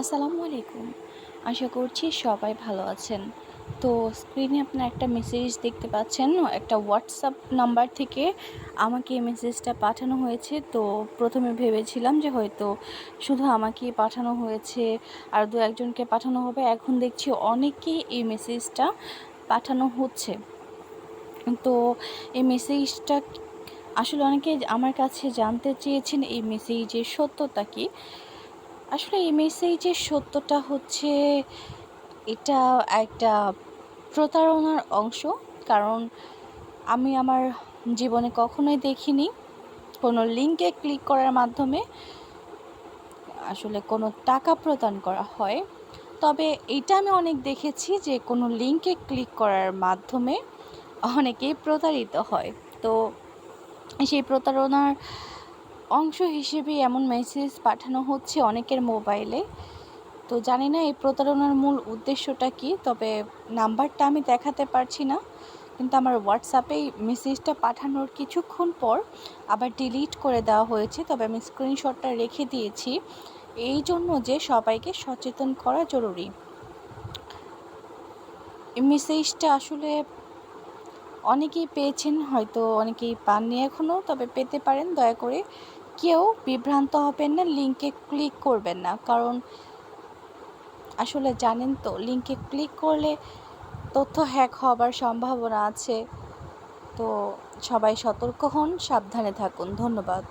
আসসালামু আলাইকুম। আশা করছি সবাই ভালো আছেন। তো স্ক্রিনে আপনার একটা মেসেজ দেখতে পাচ্ছেন, একটা হোয়াটসঅ্যাপ নাম্বার থেকে আমাকে এই মেসেজটা পাঠানো হয়েছে। তো প্রথমে ভেবেছিলাম যে হয়তো শুধু আমাকেই পাঠানো হয়েছে, আর দু একজনকে পাঠানো হবে। এখন দেখছি অনেকেই এই মেসেজটা পাঠানো হচ্ছে। তো এই মেসেজটা আসলে অনেকে আমার কাছে জানতে চেয়েছেন, এই মেসেজের সত্যতা কী? আসলে এই মেসেজের সত্যটা হচ্ছে, এটা একটা প্রতারণার অংশ। কারণ আমি আমার জীবনে কখনোই দেখিনি কোনো লিঙ্কে ক্লিক করার মাধ্যমে আসলে কোনো টাকা প্রদান করা হয়। তবে এটা আমি অনেক দেখেছি যে কোনো লিঙ্কে ক্লিক করার মাধ্যমে অনেকেই প্রতারিত হয়। তো সেই প্রতারণার অংশ হিসেবে এমন মেসেজ পাঠানো হচ্ছে অনেকের মোবাইলে তো জানি না এই প্রতারণার মূল উদ্দেশ্যটা কি, তবে নাম্বারটা আমি দেখাতে পারছি না। কিন্তু আমার হোয়াটসঅ্যাপেই মেসেজটা পাঠানোর কিছুক্ষণ পর আবার ডিলিট করে দেওয়া হয়েছে। তবে আমি স্ক্রিনশটটা রেখে দিয়েছি। এই জন্য যে সবাইকে সচেতন করা জরুরি। মেসেজটা আসলে অনেকেই পেয়েছেন, হয়তো অনেকেই পাননি এখনও তবে পেতে পারেন, দয়া করে কেউ বিভ্রান্ত হবেন না লিঙ্কে ক্লিক করবেন না। কারণ আসলে জানেন তো লিঙ্কে ক্লিক করলে তথ্য হ্যাক হবার সম্ভাবনা আছে। তো সবাই সতর্ক হন, সাবধানে থাকুন। ধন্যবাদ।